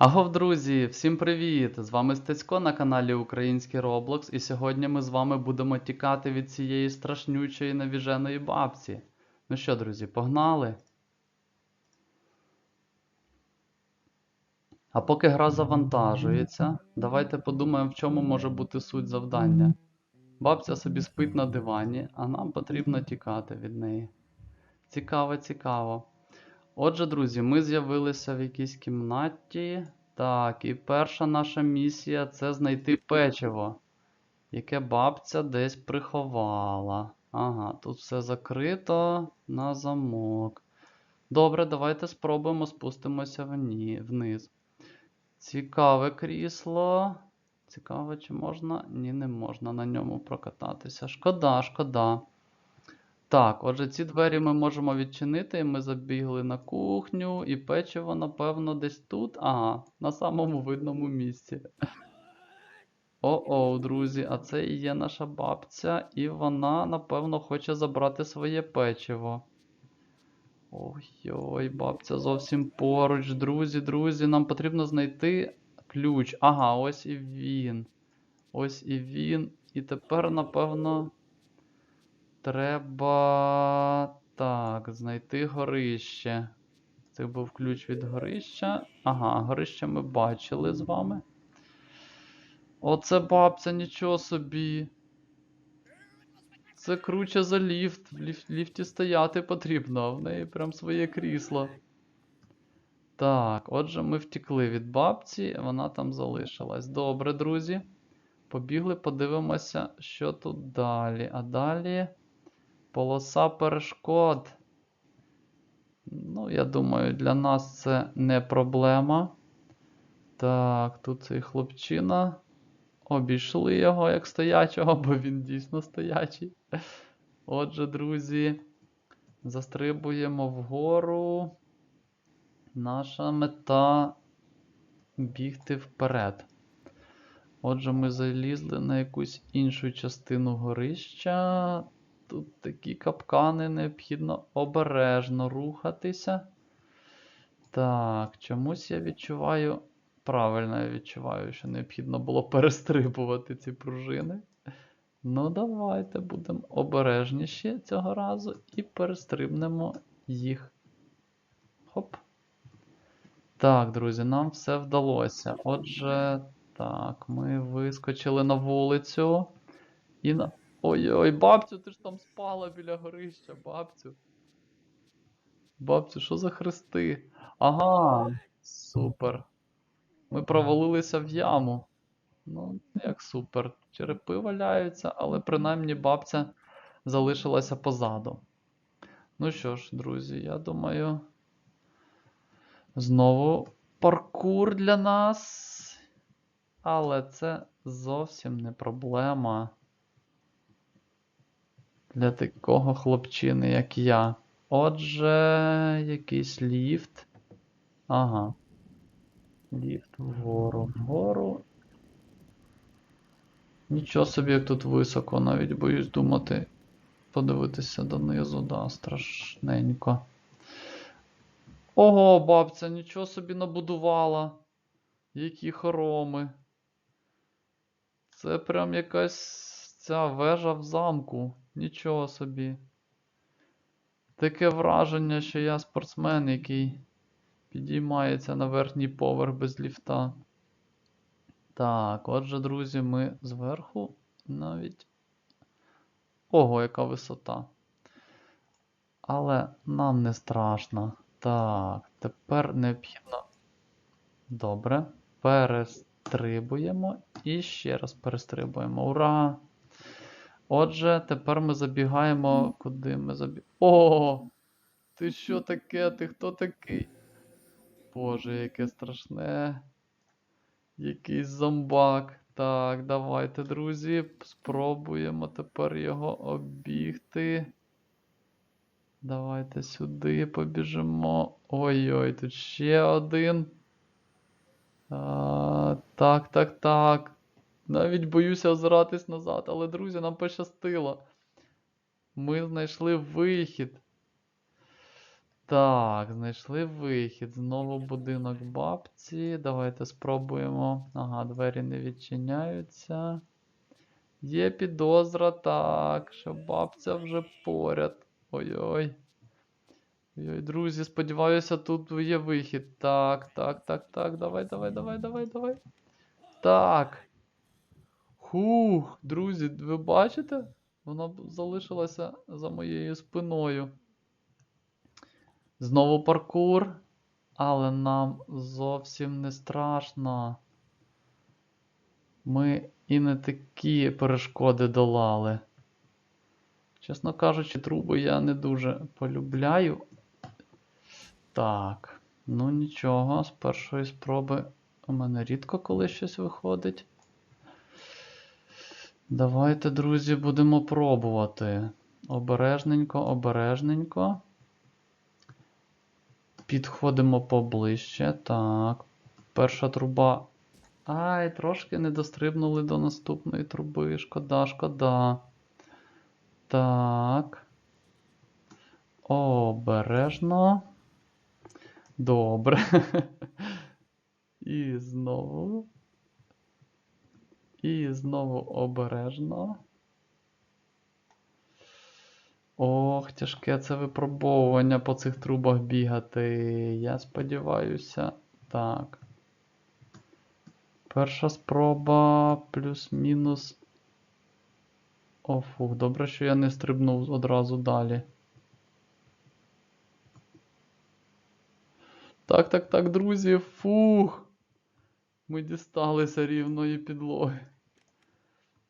Агов, друзі, всім привіт! З вами Стецько на каналі Український Roblox, і сьогодні ми з вами будемо тікати від цієї страшнючої навіженої бабці. Ну що, друзі, погнали? А поки гра завантажується, давайте подумаємо, в чому може бути суть завдання. Бабця собі спить на дивані, а нам потрібно тікати від неї. Цікаво, цікаво. Отже, друзі, ми з'явилися в якійсь кімнаті. Так, і перша наша місія це знайти печиво, яке бабця десь приховала. Ага, тут все закрито на замок. Добре, давайте спробуємо спустимося вниз. Цікаве крісло. Цікаво, чи можна? Ні, не можна на ньому прокататися. Шкода, шкода. Так, отже, ці двері ми можемо відчинити, ми забігли на кухню, і печиво, напевно, десь тут. Ага, на самому видному місці. О-о, друзі, а це і є наша бабця, і вона, напевно, хоче забрати своє печиво. Ой-ой, бабця зовсім поруч, друзі, друзі, нам потрібно знайти ключ. Ага, ось і він. Ось і він. І тепер, напевно. Треба. Так, знайти горище. Це був ключ від горища. Ага, горище ми бачили з вами. Оце бабця, нічого собі. Це круче за ліфт. В ліф- ліфті стояти потрібно, в неї прям своє крісло. Так, отже, ми втекли від бабці, вона там залишилась. Добре, друзі. Побігли, подивимося, що тут далі. А далі. Полоса перешкод. Ну, я думаю, для нас це не проблема. Так, тут цей хлопчина. Обійшли його як стоячого, бо він дійсно стоячий. Отже, друзі, застрибуємо вгору. Наша мета бігти вперед. Отже, ми залізли на якусь іншу частину горища. Тут такі капкани, необхідно обережно рухатися. Так, чомусь я відчуваю. Правильно, я відчуваю, що необхідно було перестрибувати ці пружини. Ну, давайте будемо обережніші цього разу і перестрибнемо їх. Хоп. Так, друзі, нам все вдалося. Отже, так, ми вискочили на вулицю. І на. Ой-ой, бабцю, ти ж там спала біля горища, бабцю. Бабцю, що за хрести? Ага, супер. Ми провалилися в яму. Ну, як супер. Черепи валяються, але принаймні бабця залишилася позаду. Ну що ж, друзі, я думаю. Знову паркур для нас. Але це зовсім не проблема для такого хлопчини, як я. Отже, якийсь ліфт. Ага. Ліфт вгору, вгору. Нічого собі, як тут високо, навіть боюсь думати. Подивитися донизу, да, страшненько. Ого, бабця, нічого собі набудувала. Які хороми. Це прям якась ця вежа в замку. Нічого собі. Таке враження, що я спортсмен, який підіймається на верхній поверх без ліфта. Так, отже, друзі, ми зверху навіть. Ого, яка висота. Але нам не страшно. Так, тепер необхідно. Добре. Перестрибуємо і ще раз перестрибуємо. Ура! Отже, тепер ми забігаємо. Куди ми забігаємо? О! Ти що таке? Ти хто такий? Боже, яке страшне. Якийсь зомбак. Так, давайте, друзі, спробуємо тепер його обігти. Давайте сюди побіжимо. Ой-ой, тут ще один. А, так, так, так. Навіть боюся озиратись назад, але, друзі, нам пощастило. Ми знайшли вихід. Так, знайшли вихід. Знову будинок бабці. Давайте спробуємо. Ага, двері не відчиняються. Є підозра, так, що бабця вже поряд. Ой-ой. Ой-ой, друзі, сподіваюся, тут є вихід. Так, так, так, так. Давай, давай, давай, давай, давай. Так. Хух, друзі, ви бачите? Вона залишилася за моєю спиною. Знову паркур. Але нам зовсім не страшно. Ми і не такі перешкоди долали. Чесно кажучи, труби я не дуже полюбляю. Так, ну нічого, з першої спроби у мене рідко коли щось виходить. Давайте, друзі, будемо пробувати. Обережненько, обережненько. Підходимо поближче. Так. Перша труба. Ай, трошки не дострибнули до наступної труби. Шкода, шкода. Так. Обережно. Добре. І знову. І знову обережно. Ох, тяжке це випробовування по цих трубах бігати. Я сподіваюся. Так. Перша спроба плюс-мінус. О, фух, добре, що я не стрибнув одразу далі. Так, так, так, друзі, фух. Ми дісталися рівної підлоги.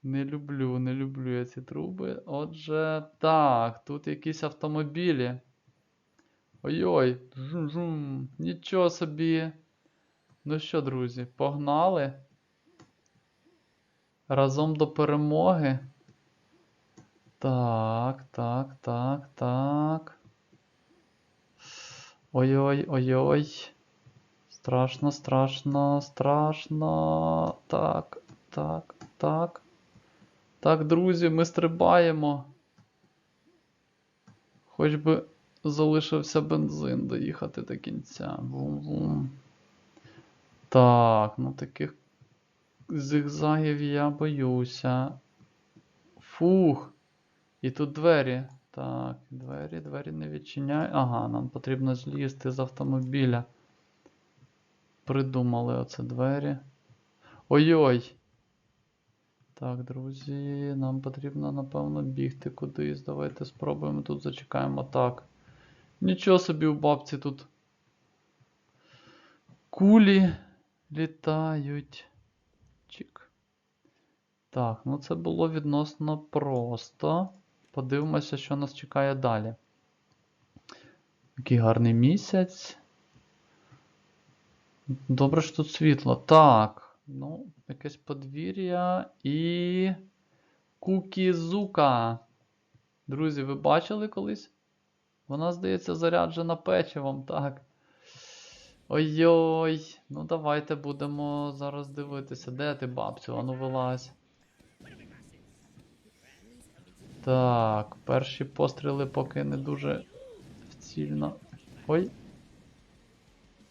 Не люблю, не люблю я ці труби. Отже, так, тут якісь автомобілі. Ой-ой, нічого собі. Ну що, друзі, погнали? Разом до перемоги. Так, так, так, так. Ой-ой, ой-ой. Страшно, страшно, страшно. Так, так, так. Так, друзі, ми стрибаємо. Хоч би залишився бензин доїхати до кінця. Вум-вум. Так, ну таких зигзагів я боюся. Фух. І тут двері. Так, двері, двері не відчиняють. Ага, нам потрібно злізти з автомобіля. Придумали оце двері. Ой-ой! Так, друзі, нам потрібно, напевно, бігти кудись. Давайте спробуємо тут зачекаємо. Так. Нічого собі у бабці тут. Кулі літають. Чик. Так, ну це було відносно просто. Подивимося, що нас чекає далі. Який гарний місяць. Добре, що тут світло. Так. Ну, якесь подвір'я і. Кукізука. Друзі, ви бачили колись? Вона, здається, заряджена печивом, так. Ой-ой. Ну, давайте будемо зараз дивитися. Де ти, бабцю? Ану вилазь. Так, перші постріли поки не дуже вцільно. Ой.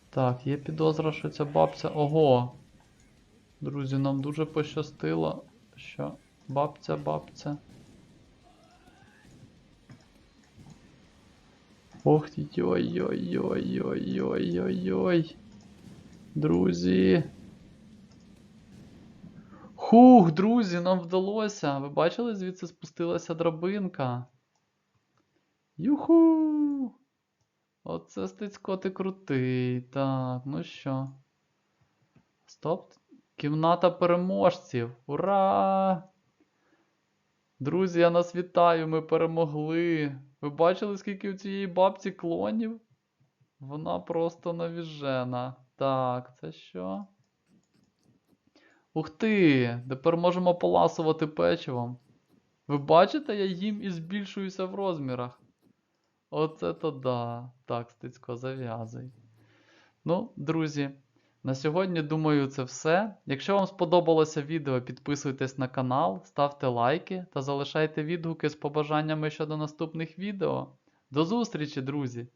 Так, є підозра, що ця бабця. Ого! Друзі, нам дуже пощастило, що бабця, бабця. Ох ти, ой-ой-ой-ой-ой-ой-ой. Друзі. Хух, друзі, нам вдалося. Ви бачили, звідси спустилася драбинка. Юху! Оце стецько ти крутий. Так, ну що? Стоп. Кімната переможців. Ура! Друзі, я нас вітаю, ми перемогли. Ви бачили, скільки у цієї бабці клонів? Вона просто навіжена. Так, це що? Ух ти! Тепер можемо поласувати печивом. Ви бачите, я їм і збільшуюся в розмірах. Оце то да. Так, стицько, зав'язуй. Ну, друзі, на сьогодні, думаю, це все. Якщо вам сподобалося відео, підписуйтесь на канал, ставте лайки та залишайте відгуки з побажаннями щодо наступних відео. До зустрічі, друзі!